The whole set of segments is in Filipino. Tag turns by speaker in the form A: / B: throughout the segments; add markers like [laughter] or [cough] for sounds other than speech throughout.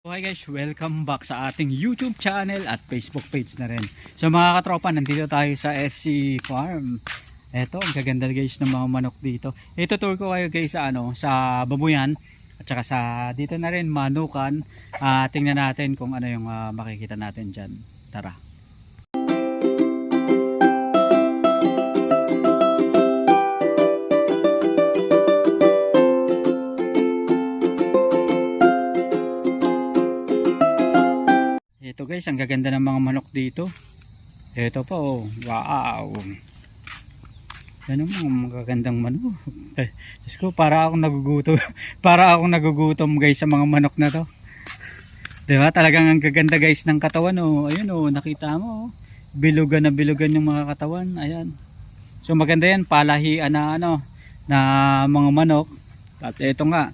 A: Okay guys, welcome back sa ating YouTube channel at Facebook page na rin. So mga katropa, nandito tayo sa FC Farm. Eto, ang gaganda guys ng mga manok dito. Ito tour ko kayo guys sa ano, sa babuyan at saka sa dito na rin manukan. Ah, tingnan natin kung ano yung ah, makikita natin diyan. Tara. Guys, ang gaganda ng mga manok dito. Ito pa oh, wow. Ang mga magagandang manok. Diyos ko, para akong nagugutom. [laughs] para akong nagugutom guys sa mga manok na to. Diba? Talagang ang gaganda guys ng katawan oh. Ayun oh, nakita mo oh. Bilugan na bilugan yung mga katawan. Ayan. So maganda yan, palahian na ano, na mga manok. At ito nga,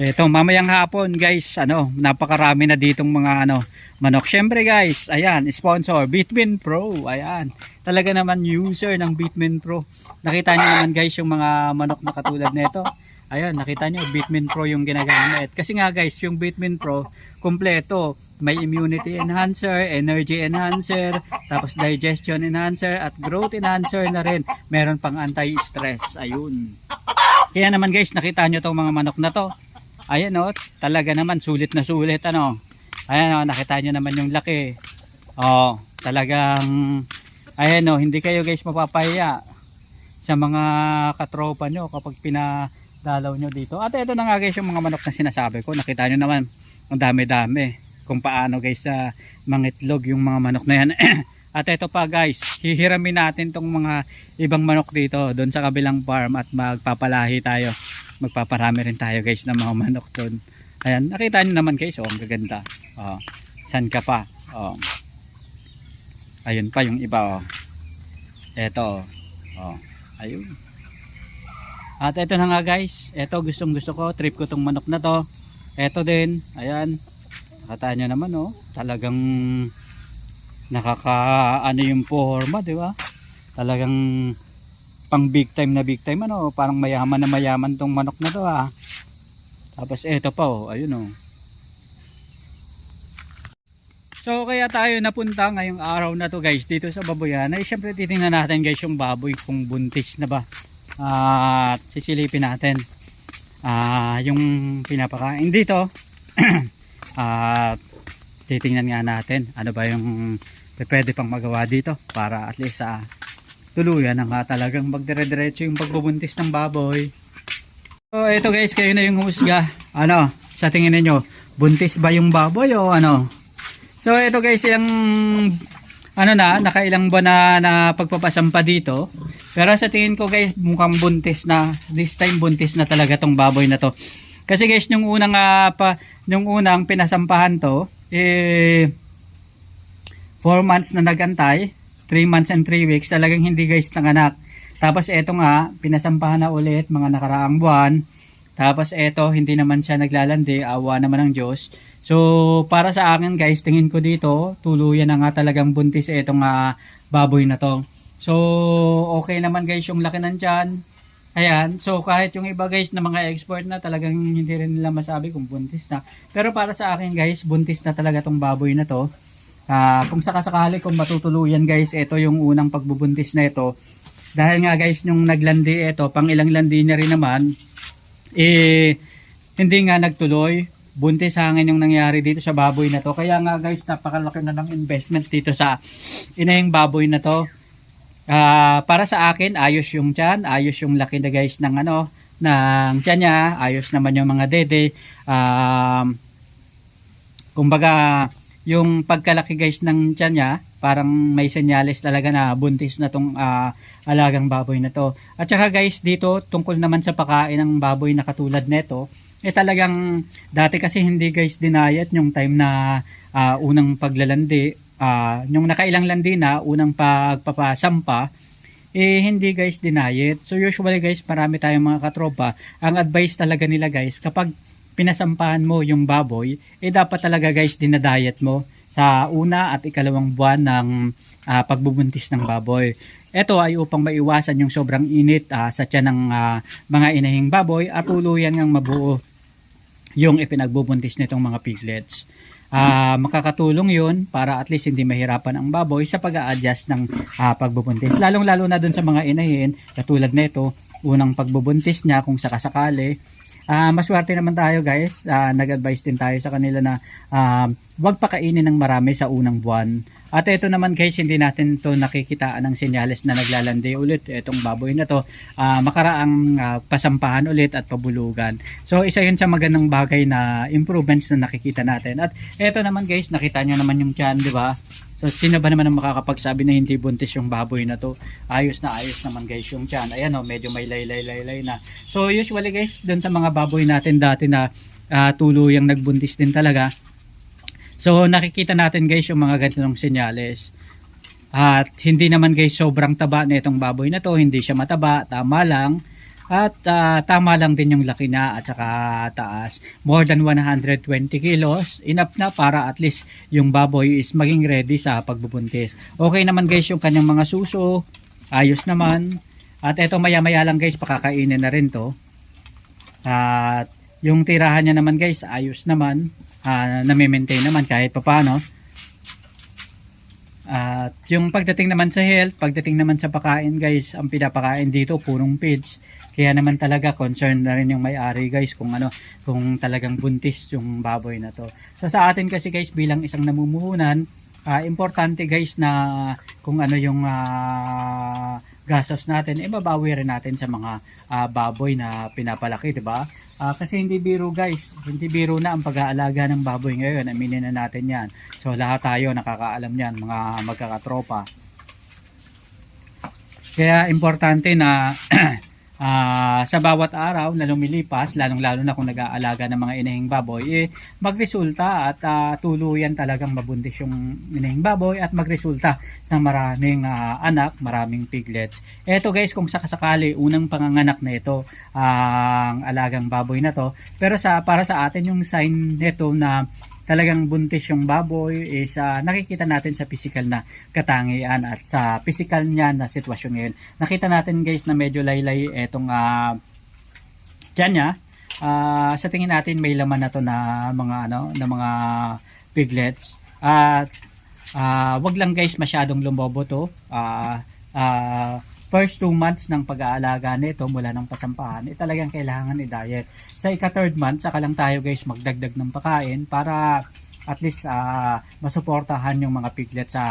A: ito, mamayang hapon guys, ano, napakarami na ditong mga ano, manok. Syempre guys, ayan, sponsor, Bitmin Pro, ayan. Talaga naman user ng Bitmin Pro. Nakita niyo naman guys yung mga manok na katulad nito. Ayan, nakita niyo Bitmin Pro yung ginagamit. Kasi nga guys, yung Bitmin Pro, kumpleto. May immunity enhancer, energy enhancer, tapos digestion enhancer, at growth enhancer na rin. Meron pang anti-stress. Ayun. Kaya naman guys, nakita nyo tong mga manok na to. Ayan o, talaga naman sulit na sulit ano. Ayan o, nakita nyo naman yung laki. Oh, talagang ayan o, hindi kayo guys mapapahiya sa mga katropa nyo kapag pinadalaw nyo dito. At ito na nga guys yung mga manok na sinasabi ko. Nakita nyo naman, ang dami-dami kung paano guys sa mangitlog yung mga manok na yan. [clears throat] At ito pa guys, hihiramin natin tong mga ibang manok dito doon sa kabilang farm at magpapalahi tayo. Magpaparami rin tayo guys ng mga manok doon. Ayan, nakita nyo naman guys, oh, ang gaganda. Oh, san ka pa? Oh. Ayun pa yung iba oh. Ito oh. Oh, ayun. At ito na nga guys, ito gustong gusto ko, trip ko tong manok na to. Ito din, ayan. Nakita nyo naman oh, talagang nakaka ano yung forma, di ba? Talagang pang big time na big time ano, parang mayaman na mayaman tong manok na to ha. Tapos eto pa oh, ayun oh. So kaya tayo napunta ngayong araw na to guys dito sa baboyan. Ay syempre titingnan natin guys yung baboy kung buntis na ba. At sisilipin natin. Ah, yung pinapakain dito. [clears throat] At titingnan nga natin ano ba yung pwede pang magawa dito para at least sa tuluyan na nga talagang magdire-diretso yung pagbubuntis ng baboy. So ito guys, kayo na yung husga. Ano, sa tingin niyo buntis ba yung baboy o ano? So ito guys, yung ano na, nakailang buwan na, na pagpapasampa dito. Pero sa tingin ko guys, mukhang buntis na. This time buntis na talaga tong baboy na to. Kasi guys, nung unang ah, pa, nung unang pinasampahan to, eh 4 months na nagantay, 3 months and 3 weeks, talagang hindi guys nanganak. Tapos eto nga, pinasampahan na ulit mga nakaraang buwan. Tapos eto, hindi naman siya naglalandi, awa naman ng Diyos. So, para sa akin guys, tingin ko dito, tuluyan na nga talagang buntis etong ah, baboy na to. So, okay naman guys yung laki ng tiyan. Ayan, so kahit yung iba guys na mga expert na talagang hindi rin nila masabi kung buntis na. Pero para sa akin guys, buntis na talaga tong baboy na to. Ah, kung sakasakali kung matutuluyan guys, ito yung unang pagbubuntis na ito. Dahil nga guys, nung naglandi ito, pang ilang landi niya rin naman, eh, hindi nga nagtuloy. Buntis hangin yung nangyari dito sa baboy na to. Kaya nga guys, napakalaki na ng investment dito sa inahing baboy na to. Ah, para sa akin, ayos yung tiyan, ayos yung laki na guys ng ano, ng tiyan niya, ayos naman yung mga dede. Um, kumbaga, yung pagkalaki guys ng tiyan niya, parang may senyales talaga na buntis na tong ah, alagang baboy na to. At saka guys, dito tungkol naman sa pagkain ng baboy na katulad nito, eh talagang dati kasi hindi guys dinayat yung time na ah, unang paglalandi, ah, yung nakailang landi na, unang pagpapasampa, eh hindi guys dinayet. So usually guys, marami tayong mga katropa, ang advice talaga nila guys, kapag pinasampahan mo yung baboy, eh dapat talaga guys dinadayet mo sa una at ikalawang buwan ng ah, pagbubuntis ng baboy. Ito ay upang maiwasan yung sobrang init ah, sa tiyan ng ah, mga inahing baboy at tuluyan ng mabuo yung ipinagbubuntis nitong mga piglets. Ah, makakatulong 'yun para at least hindi mahirapan ang baboy sa pag-a-adjust ng ah, pagbubuntis. Lalong-lalo na dun sa mga inahin katulad nito, unang pagbubuntis niya kung sakasakali. Ah, maswerte naman tayo guys. Ah, nag-advise din tayo sa kanila na ah, wag pakainin ng marami sa unang buwan. At ito naman guys, hindi natin to nakikitaan ng senyales na naglalandi ulit itong baboy na to. Ah, makaraang ah, pasampahan ulit at pabulugan. So isa yun sa magandang bagay na improvements na nakikita natin. At ito naman guys, nakita nyo naman yung tiyan, di ba? So sino ba naman ang makakapagsabi na hindi buntis yung baboy na to? Ayos na ayos naman guys yung tiyan. Ayan oh, medyo may laylay-laylay na. So usually guys, dun sa mga baboy natin dati na ah, tuluyang nagbuntis din talaga, So nakikita natin guys yung mga ganitong senyales. At hindi naman guys sobrang taba na itong baboy na to, hindi siya mataba, tama lang. At ah, tama lang din yung laki na at saka taas. More than 120 kilos, enough na para at least yung baboy is maging ready sa pagbubuntis. Okay naman guys yung kanyang mga suso, ayos naman. At eto maya maya lang guys, pakakainin na rin to. At yung tirahan niya naman guys, ayos naman. Uh, nami-maintain naman kahit papano. At yung pagdating naman sa health, pagdating naman sa pakain guys, ang pinapakain dito purong feeds. Kaya naman talaga concern na rin yung may-ari guys kung ano, kung talagang buntis yung baboy na to. So sa atin kasi guys bilang isang namumuhunan, ah, importante guys na kung ano yung ah, gastos natin, eh mabawi rin natin sa mga ah, baboy na pinapalaki, 'di ba? Ah, kasi hindi biro guys, hindi biro na ang pag-aalaga ng baboy ngayon, aminin na natin 'yan. So lahat tayo nakakaalam niyan, mga magkakatropa. Kaya importante na [clears throat] ah, sa bawat araw na lumilipas, lalong-lalo na kung nag-aalaga ng mga inahing baboy, eh, magresulta at ah, tuluyan talagang mabuntis yung inahing baboy at magresulta sa maraming ah, anak, maraming piglets. Eto guys, kung sakasakali, unang panganganak na ito ang alagang baboy na to. Pero sa para sa atin yung sign nito na talagang buntis yung baboy is ah, nakikita natin sa physical na katangian at sa physical niya na sitwasyon ngayon. Nakita natin guys na medyo laylay etong uh, dyan niya. Ah, sa tingin natin may laman na to na mga ano na mga piglets at ah, wag lang guys masyadong lumobo to. Ah, ah, first two months ng pag-aalaga nito mula ng pasampahan, eh talagang kailangan i-diet. Sa ika-third month, saka lang tayo guys magdagdag ng pagkain para at least ah, masuportahan yung mga piglets sa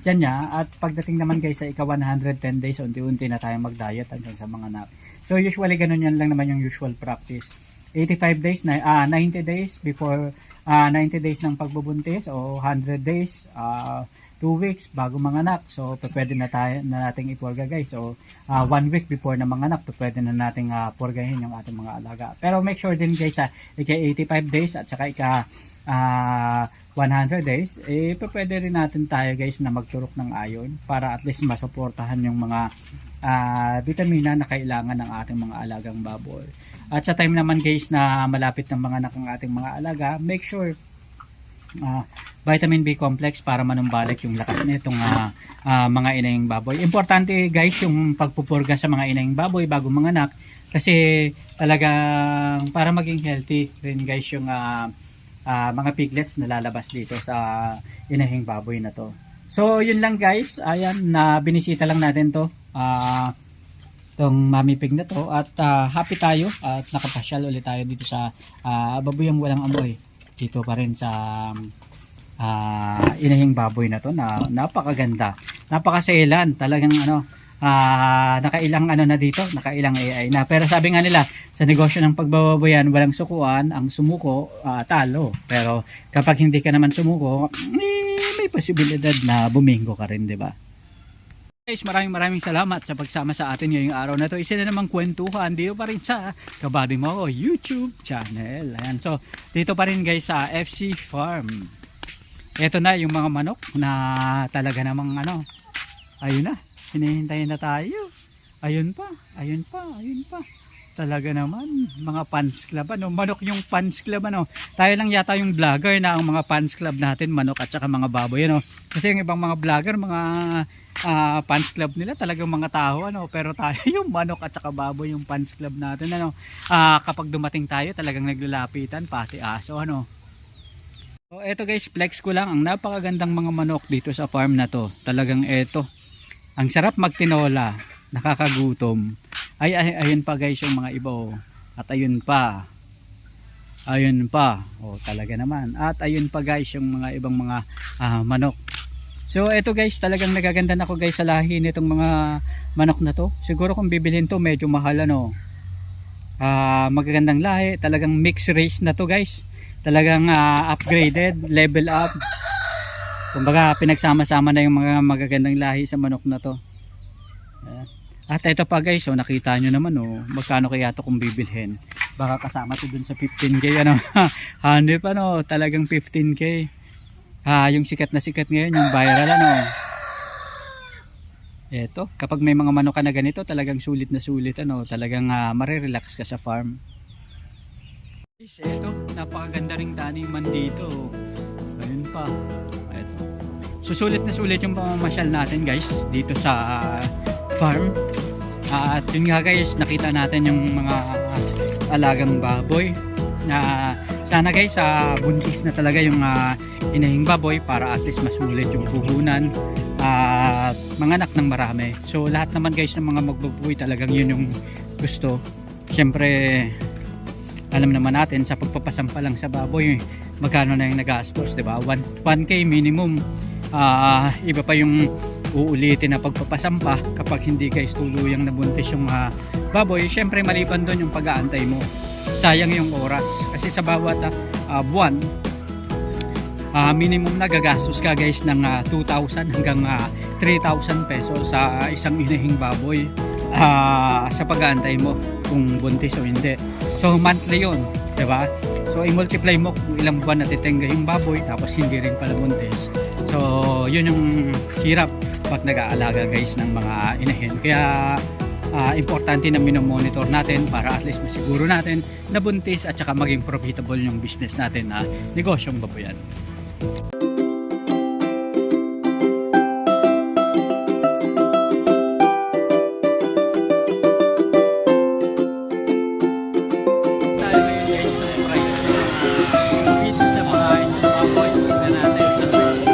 A: dyan niya. At pagdating naman guys sa ika 110 days, unti-unti na tayo mag-diet hanggang sa mga anak. So usually ganun yan lang naman yung usual practice. 85 days, na, ah 90 days before ah 90 days ng pagbubuntis o 100 days, ah 2 weeks bago manganak. So, pwede na tayo na nating ipurga guys. So, 1 week before na manganak, pwede na nating uh, purgahin yung ating mga alaga. Pero make sure din guys, sa ika 85 days at saka ika ah, 100 days, eh pwede rin natin tayo guys na magturok ng iron para at least masuportahan yung mga ah, vitamina na kailangan ng ating mga alagang baboy. At sa time naman guys na malapit ng mga anak ng ating mga alaga, make sure ah, vitamin B complex para manumbalik yung lakas nitong uh, uh, mga inayang baboy. Importante guys yung pagpupurga sa mga inayang baboy bago manganak kasi talagang para maging healthy rin guys yung uh, uh, mga piglets na lalabas dito sa inahing baboy na to. So yun lang guys, ayan na binisita lang natin to. Uh, tong mami pig na to at uh, happy tayo at nakapasyal ulit tayo dito sa uh, baboyang walang amoy dito pa rin sa uh, inahing baboy na to na napakaganda. Napakaselan talagang ano uh, nakailang ano na dito nakailang AI na. Pero sabi nga nila sa negosyo ng pagbababoyan walang sukuan ang sumuko uh, talo. Pero kapag hindi ka naman sumuko eh, may posibilidad na bumingo ka rin di ba Guys, maraming maraming salamat sa pagsama sa atin ngayong araw na to. Isa na namang kwentuhan dito pa rin sa Kabady Mo YouTube channel. Ayan. So, dito pa rin guys sa FC Farm. Ito na yung mga manok na talaga namang ano. Ayun na. Hinihintayin na tayo. Ayun pa. Ayun pa. Ayun pa. Talaga naman, mga fans club ano, manok yung fans club ano. Tayo lang yata yung vlogger na ang mga fans club natin manok at saka mga baboy ano. Kasi yung ibang mga vlogger, mga ah, fans club nila talagang mga tao ano, pero tayo [laughs] yung manok at saka baboy yung fans club natin ano. Ah, kapag dumating tayo talagang naglalapitan pati aso ano. So eto guys, flex ko lang ang napakagandang mga manok dito sa farm na to. Talagang eto. Ang sarap magtinola, nakakagutom. Ay, ay ayun pa guys yung mga iba oh. At ayun pa. Ayun pa. Oh, talaga naman. At ayun pa guys yung mga ibang mga ah, manok. So eto guys, talagang nagaganda na ako guys sa lahi nitong mga manok na to. Siguro kung bibilhin to medyo mahal ano. Ah, magagandang lahi, talagang mixed race na to guys. Talagang ah, upgraded, level up. Kumbaga pinagsama-sama na yung mga magagandang lahi sa manok na to. Ayan. At ito pa guys, so nakita nyo naman oh, magkano kaya to kung bibilhin. Baka kasama to dun sa 15k ano. [laughs] Hanip ano, talagang 15k. Ah, yung sikat na sikat ngayon, yung viral ano. Eto, kapag may mga manok ka na ganito, talagang sulit na sulit ano, talagang uh, marirelax ka sa farm. Guys, eto, napakaganda ring taniman dito. Ayun pa. Eto. Susulit na sulit yung pamamasyal natin guys dito sa farm. Ah, at yun nga guys, nakita natin yung mga alagang baboy na sana guys sa buntis na talaga yung uh, inahing baboy para at least masulit yung puhunan at manganak ng marami. So lahat naman guys ng mga magbaboy talagang yun yung gusto. Siyempre alam naman natin sa pagpapasampa lang sa baboy magkano na yung nagastos, 'di ba? 1 1k minimum. Ah, iba pa yung uulitin na pagpapasampa kapag hindi guys tuluyang nabuntis yung ah, baboy. Siyempre maliban doon yung pag-aantay mo. Sayang yung oras kasi sa bawat ah, buwan ah, minimum na gagastos ka guys ng ah, 2,000 hanggang ah, 3,000 pesos sa isang inahing baboy ah, sa pag-aantay mo kung buntis o hindi. So monthly yun, 'di ba? So i-multiply mo kung ilang buwan natitenga yung baboy tapos hindi rin pala buntis. So yun yung hirap pag nag-aalaga guys ng mga inahin. Kaya ah, importante na minomonitor natin para at least masiguro natin na buntis at saka maging profitable yung business natin na negosyong baboyan.